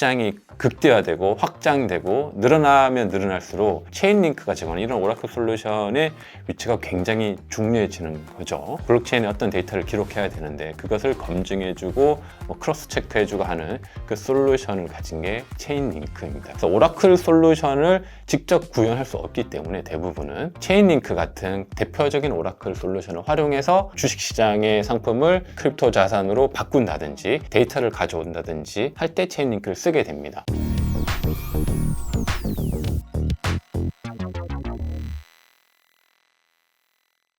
시장이 극대화되고 확장되고 늘어나면 늘어날수록 체인링크가 제공하는 이런 오라클 솔루션의 위치가 굉장히 중요해지는 거죠. 블록체인에 어떤 데이터를 기록해야 되는데 그것을 검증해주고 뭐 크로스 체크해주고 하는 그 솔루션을 가진 게 체인링크입니다. 그래서 오라클 솔루션을 직접 구현할 수 없기 때문에 대부분은 체인링크 같은 대표적인 오라클 솔루션을 활용해서 주식시장의 상품을 크립토 자산으로 바꾼다든지 데이터를 가져온다든지 할 때 체인링크를 쓰게 됩니다.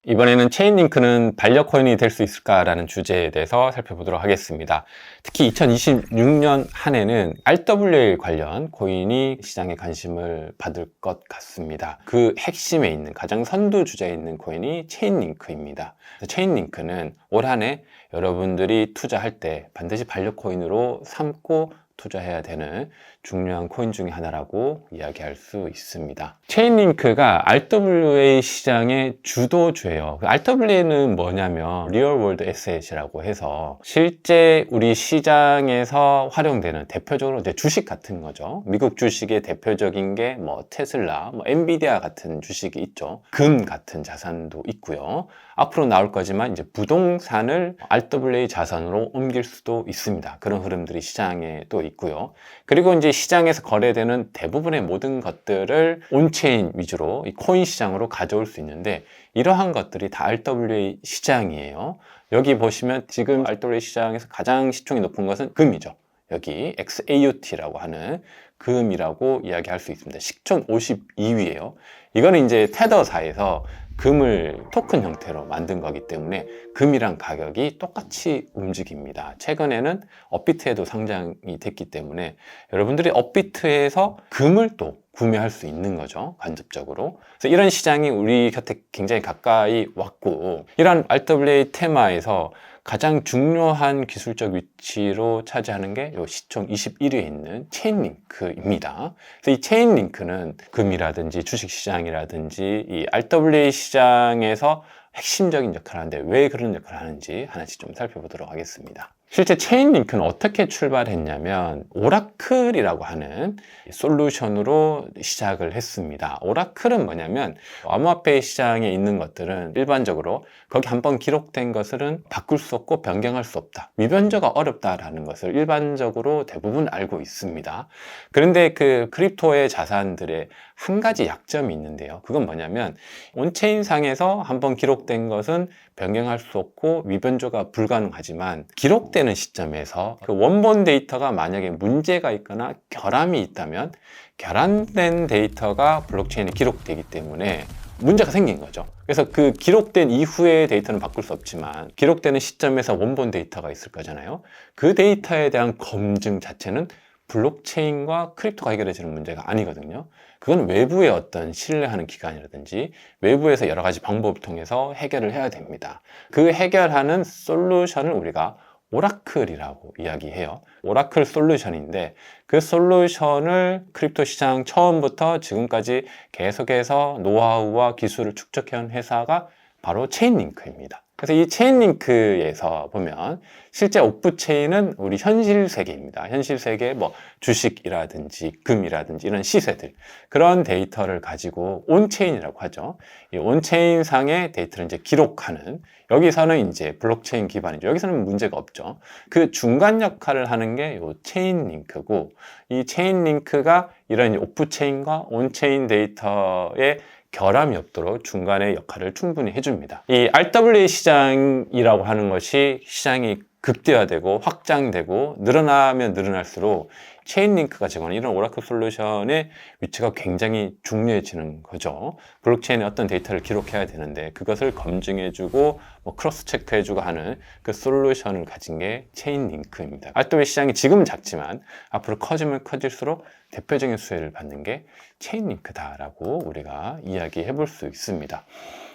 이번에는 체인링크는 반려 코인이 될 수 있을까라는 주제에 대해서 살펴보도록 하겠습니다. 특히 2026년 한 해는 RWA 관련 코인이 시장에 관심을 받을 것 같습니다. 그 핵심에 있는 가장 선두 주자에 있는 코인이 체인링크입니다. 체인링크는 올 한 해 여러분들이 투자할 때 반드시 반려 코인으로 삼고 투자해야 되는 중요한 코인 중에 하나라고 이야기할 수 있습니다. 체인링크가 RWA 시장의 주도주예요. RWA는 뭐냐면 리얼 월드 에셋이라고 해서 실제 우리 시장에서 활용되는 대표적으로 이제 주식 같은 거죠. 미국 주식의 대표적인 게 뭐 테슬라, 뭐 엔비디아 같은 주식이 있죠. 금 같은 자산도 있고요. 앞으로 나올 거지만 이제 부동산을 RWA 자산으로 옮길 수도 있습니다. 그런 흐름들이 시장에 또 있고요. 그리고 이제 시장에서 거래되는 대부분의 모든 것들을 온체인 위주로 이 코인 시장으로 가져올 수 있는데 이러한 것들이 다 RWA 시장이에요. 여기 보시면 지금 RWA 시장에서 가장 시총이 높은 것은 금이죠. 여기 XAUT라고 하는 금이라고 이야기할 수 있습니다. 시총 52위예요. 이거는 이제 테더사에서 금을 토큰 형태로 만든 거기 때문에 금이랑 가격이 똑같이 움직입니다. 최근에는 업비트에도 상장이 됐기 때문에 여러분들이 업비트에서 금을 또 구매할 수 있는 거죠. 간접적으로. 그래서 이런 시장이 우리 곁에 굉장히 가까이 왔고 이런 RWA 테마에서 가장 중요한 기술적 위치로 차지하는 게 이 시총 21위에 있는 체인 링크입니다. 그래서 이 체인 링크는 금이라든지 주식시장이라든지 이 RWA 시장에서 핵심적인 역할을 하는데 왜 그런 역할을 하는지 하나씩 좀 살펴보도록 하겠습니다. 실제 체인링크는 어떻게 출발했냐면 오라클이라고 하는 솔루션으로 시작을 했습니다. 오라클은 뭐냐면 암호화폐 시장에 있는 것들은 일반적으로 거기 한번 기록된 것은 바꿀 수 없고 변경할 수 없다. 위변조가 어렵다라는 것을 일반적으로 대부분 알고 있습니다. 그런데 그 크립토의 자산들의 한 가지 약점이 있는데요. 그건 뭐냐면 온체인 상에서 한번 기록된 것은 변경할 수 없고 위변조가 불가능하지만 기록되는 시점에서 그 원본 데이터가 만약에 문제가 있거나 결함이 있다면 결함된 데이터가 블록체인에 기록되기 때문에 문제가 생긴 거죠. 그래서 그 기록된 이후의 데이터는 바꿀 수 없지만 기록되는 시점에서 원본 데이터가 있을 거잖아요. 그 데이터에 대한 검증 자체는 블록체인과 크립토가 해결해지는 문제가 아니거든요. 그건 외부의 어떤 신뢰하는 기관이라든지 외부에서 여러 가지 방법을 통해서 해결을 해야 됩니다. 그 해결하는 솔루션을 우리가 오라클이라고 이야기해요. 오라클 솔루션인데 그 솔루션을 크립토 시장 처음부터 지금까지 계속해서 노하우와 기술을 축적해온 회사가 바로 체인링크입니다. 그래서 이 체인 링크에서 보면 실제 오프 체인은 우리 현실 세계입니다. 현실 세계 뭐 주식이라든지 금이라든지 이런 시세들 그런 데이터를 가지고 온 체인이라고 하죠. 이 온 체인 상의 데이터를 이제 기록하는 여기서는 이제 블록체인 기반이죠. 여기서는 문제가 없죠. 그 중간 역할을 하는 게 이 체인 링크고 이 체인 링크가 이런 오프 체인과 온 체인 데이터의 결함이 없도록 중간의 역할을 충분히 해줍니다. 이 RWA 시장이라고 하는 것이 시장이 극대화되고 확장되고 늘어나면 늘어날수록 체인링크가 제공하는 이런 오라클 솔루션의 위치가 굉장히 중요해지는 거죠. 블록체인에 어떤 데이터를 기록해야 되는데 그것을 검증해주고 뭐 크로스 체크해주고 하는 그 솔루션을 가진 게 체인링크입니다. RWA 시장이 지금은 작지만 앞으로 커지면 커질수록 대표적인 수혜를 받는 게 체인링크다라고 우리가 이야기해 볼 수 있습니다.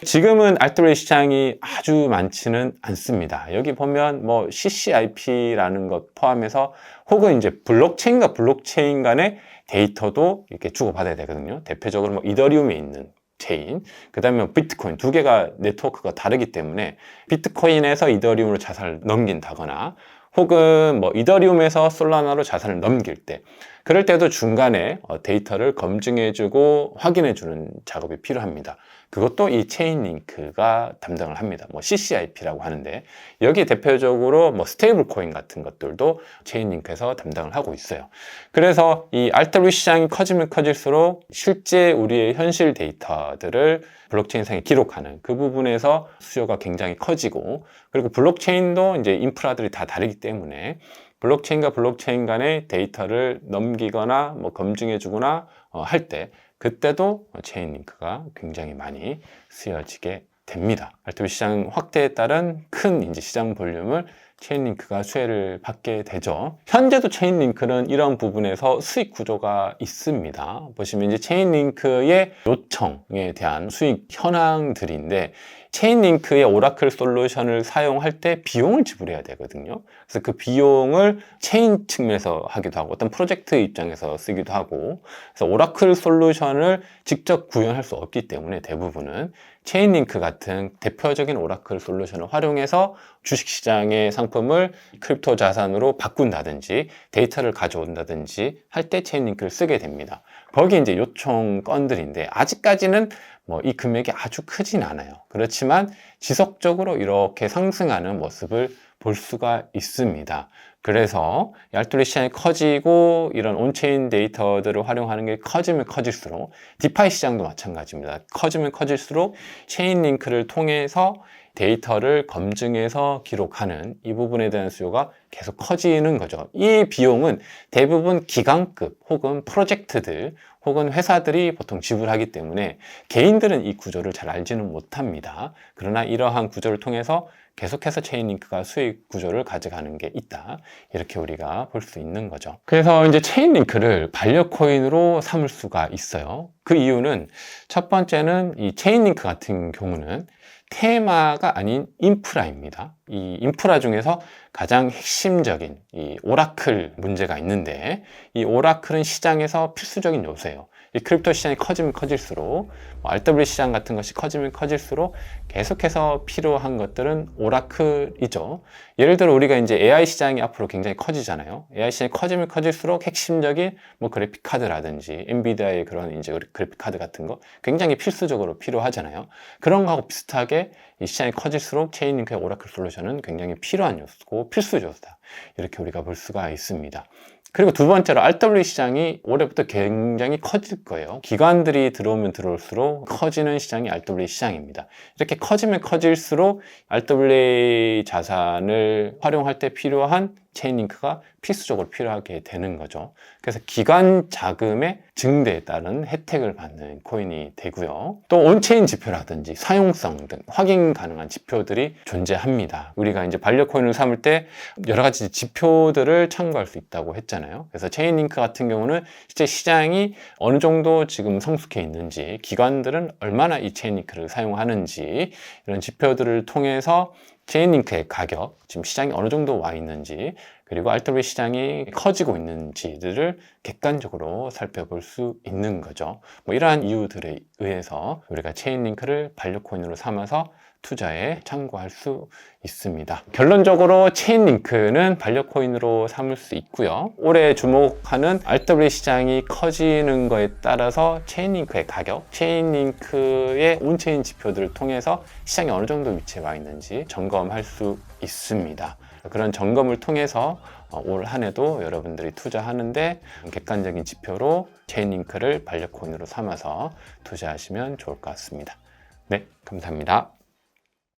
지금은 RWA 시장이 아주 많지는 않습니다. 여기 보면 뭐 CCIP라는 것 포함해서 혹은 이제 블록체인과 블록체인 간의 데이터도 이렇게 주고받아야 되거든요. 대표적으로 뭐 이더리움에 있는 체인, 그 다음에 뭐 비트코인 두 개가 네트워크가 다르기 때문에 비트코인에서 이더리움으로 자산을 넘긴다거나 혹은 뭐 이더리움에서 솔라나로 자산을 넘길 때 그럴 때도 중간에 어, 데이터를 검증해주고 확인해주는 작업이 필요합니다. 그것도 이 체인 링크가 담당을 합니다. 뭐 CCIP라고 하는데 여기 대표적으로 뭐 스테이블 코인 같은 것들도 체인 링크에서 담당을 하고 있어요. 그래서 이 RW 시장이 커지면 커질수록 실제 우리의 현실 데이터들을 블록체인상에 기록하는 그 부분에서 수요가 굉장히 커지고 그리고 블록체인도 이제 인프라들이 다 다르기 때문에 블록체인과 블록체인 간의 데이터를 넘기거나 뭐 검증해 주거나 어, 할때 그때도 체인 링크가 굉장히 많이 쓰여지게 됩니다. RTB 시장 확대에 따른 큰 이제 시장 볼륨을 체인 링크가 수혜를 받게 되죠. 현재도 체인 링크는 이런 부분에서 수익 구조가 있습니다. 보시면 이제 체인 링크의 요청에 대한 수익 현황들인데 체인링크의 오라클 솔루션을 사용할 때 비용을 지불해야 되거든요. 그래서 그 비용을 체인 측면에서 하기도 하고 어떤 프로젝트 입장에서 쓰기도 하고 그래서 오라클 솔루션을 직접 구현할 수 없기 때문에 대부분은 체인링크 같은 대표적인 오라클 솔루션을 활용해서 주식시장의 상품을 크립토 자산으로 바꾼다든지 데이터를 가져온다든지 할 때 체인링크를 쓰게 됩니다. 거기 이제 요청 건들인데 아직까지는 뭐 이 금액이 아주 크진 않아요. 그렇지만 지속적으로 이렇게 상승하는 모습을 볼 수가 있습니다. 그래서 얄뚜리 시장이 커지고 이런 온체인 데이터들을 활용하는 게 커지면 커질수록 디파이 시장도 마찬가지입니다. 커지면 커질수록 체인 링크를 통해서 데이터를 검증해서 기록하는 이 부분에 대한 수요가 계속 커지는 거죠. 이 비용은 대부분 기관급 혹은 프로젝트들 혹은 회사들이 보통 지불하기 때문에 개인들은 이 구조를 잘 알지는 못합니다. 그러나 이러한 구조를 통해서 계속해서 체인링크가 수익 구조를 가져가는 게 있다. 이렇게 우리가 볼 수 있는 거죠. 그래서 이제 체인링크를 반려코인으로 삼을 수가 있어요. 그 이유는 첫 번째는 이 체인링크 같은 경우는 테마가 아닌 인프라입니다. 이 인프라 중에서 가장 핵심적인 이 오라클 문제가 있는데 이 오라클은 시장에서 필수적인 요소예요. 이 크립토 시장이 커지면 커질수록 뭐 RW 시장 같은 것이 커지면 커질수록 계속해서 필요한 것들은 오라클이죠. 예를 들어 우리가 이제 AI 시장이 앞으로 굉장히 커지잖아요. AI 시장이 커지면 커질수록 핵심적인 뭐 그래픽 카드라든지 엔비디아의 그런 이제 그래픽 카드 같은 거 굉장히 필수적으로 필요하잖아요. 그런 거하고 비슷하게 이 시장이 커질수록 체인링크의 오라클 솔루션은 굉장히 필요한 요소고 필수 요소다. 이렇게 우리가 볼 수가 있습니다. 그리고 두 번째로 RW 시장이 올해부터 굉장히 커질 거예요. 기관들이 들어오면 들어올수록 커지는 시장이 RW 시장입니다. 이렇게 커지면 커질수록 RWA 자산을 활용할 때 필요한 체인 링크가 필수적으로 필요하게 되는 거죠. 그래서 기관 자금의 증대에 따른 혜택을 받는 코인이 되고요. 또 온체인 지표라든지 사용성 등 확인 가능한 지표들이 존재합니다. 우리가 이제 반려 코인을 삼을 때 여러 가지 지표들을 참고할 수 있다고 했잖아요. 그래서 체인 링크 같은 경우는 실제 시장이 어느 정도 지금 성숙해 있는지, 기관들은 얼마나 이 체인 링크를 사용하는지 이런 지표들을 통해서 체인링크의 가격, 지금 시장이 어느 정도 와 있는지, 그리고 RW 시장이 커지고 있는지들을 객관적으로 살펴볼 수 있는 거죠. 뭐 이러한 이유들에 의해서 우리가 체인링크를 반려코인으로 삼아서 투자에 참고할 수 있습니다. 결론적으로 체인 링크는 반려코인으로 삼을 수 있고요. 올해 주목하는 RW 시장이 커지는 것에 따라서 체인 링크의 가격, 체인 링크의 온체인 지표들을 통해서 시장이 어느 정도 위치에 와 있는지 점검할 수 있습니다. 그런 점검을 통해서 어, 올한 해도 여러분들이 투자하는데 객관적인 지표로 체인 링크를 반려코인으로 삼아서 투자하시면 좋을 것 같습니다. 네, 감사합니다.